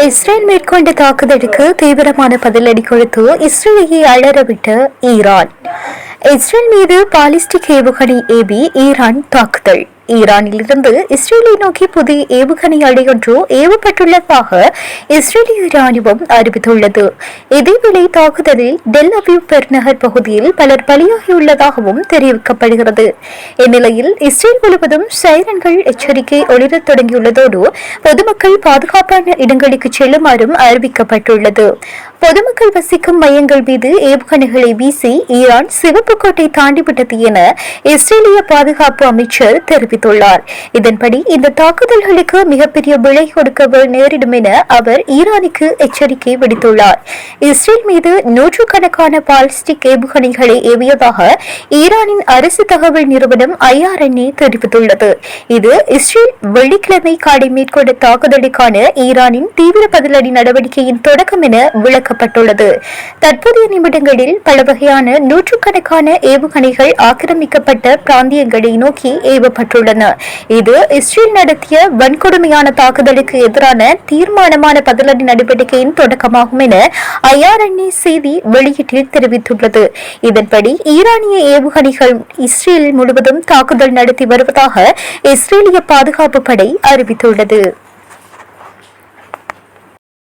Israel மேற்கொண்ட தாக்குதலுக்கு தீவிரமான பதிலடி கொடுத்து இஸ்ரேலையை அலறவிட்ட ஈரான். இஸ்ரேல் மீது பாலிஸ்டிக் ஏவுகணை ஏவி ஈரான் தாக்குதல். ஈரானிலிருந்து இஸ்ரேலை நோக்கி புதிய ஏவுகணை அடையொன்று ஏவப்பட்டுள்ளதாக இஸ்ரேலிய ராணுவம் அறிவித்துள்ளது. இதேவேளை தாக்குதலில் டெல் அவீவ் பெருநகர் பகுதியில் பலர் பலியாகியுள்ளதாகவும் தெரிவிக்கப்படுகிறது. இந்நிலையில் இஸ்ரேல் முழுவதும் சைரன்கள் எச்சரிக்கை ஒளிரத் தொடங்கியுள்ளதோடு பொதுமக்கள் பாதுகாப்பான இடங்களுக்கு செல்லுமாறும் அறிவிக்கப்பட்டுள்ளது. பொதுமக்கள் வசிக்கும் மையங்கள் மீது ஏவுகணைகளை வீசி ஈரான் சிவப்பு கோட்டை தாண்டிவிட்டது என இஸ்ரேலிய பாதுகாப்பு அமைச்சர் தெரிவித்துள்ளார். இதன்படி இந்த தாக்குதல்களுக்கு மிகப்பெரிய விலை கொடுக்க நேரிடும் என அவர் ஈரானுக்கு எச்சரிக்கை விடுத்துள்ளார். இஸ்ரேல் மீது நூற்றுக்கணக்கான பாலிஸ்டிக் ஏவுகணைகளை ஏவியதாக ஈரானின் அரசு தகவல் நிறுவனம் ஐஆர்என்ஏ தெரிவித்துள்ளது. இது இஸ்ரேல் வெள்ளிக்கிழமை காலை மேற்கொண்ட தாக்குதலுக்கான ஈரானின் தீவிர பதிலடி நடவடிக்கையின் தொடக்கம் என விளக்கப்பட்டுள்ளது. தற்போதைய நிமிடங்களில் பல வகையான நூற்றுக்கணக்கான ஏவுகணைகள் ஆக்கிரமிக்கப்பட்ட பிராந்தியங்களை நோக்கி தெரிவித்துள்ளன இது இஸ்ரேல் நடத்திய வன்கொடுமையான தாக்குதலுக்கு எதிரான தீர்மானமான பதிலடி நடவடிக்கையின் தொடக்கமாகும் என ஐஆர்என்ஏ செய்தி வெளியீட்டில் தெரிவித்துள்ளது. இதன்படி ஈரானிய ஏவுகணைகள் இஸ்ரேல் முழுவதும் தாக்குதல் நடத்தி வருவதாக இஸ்ரேலிய பாதுகாப்பு படை அறிவித்துள்ளது.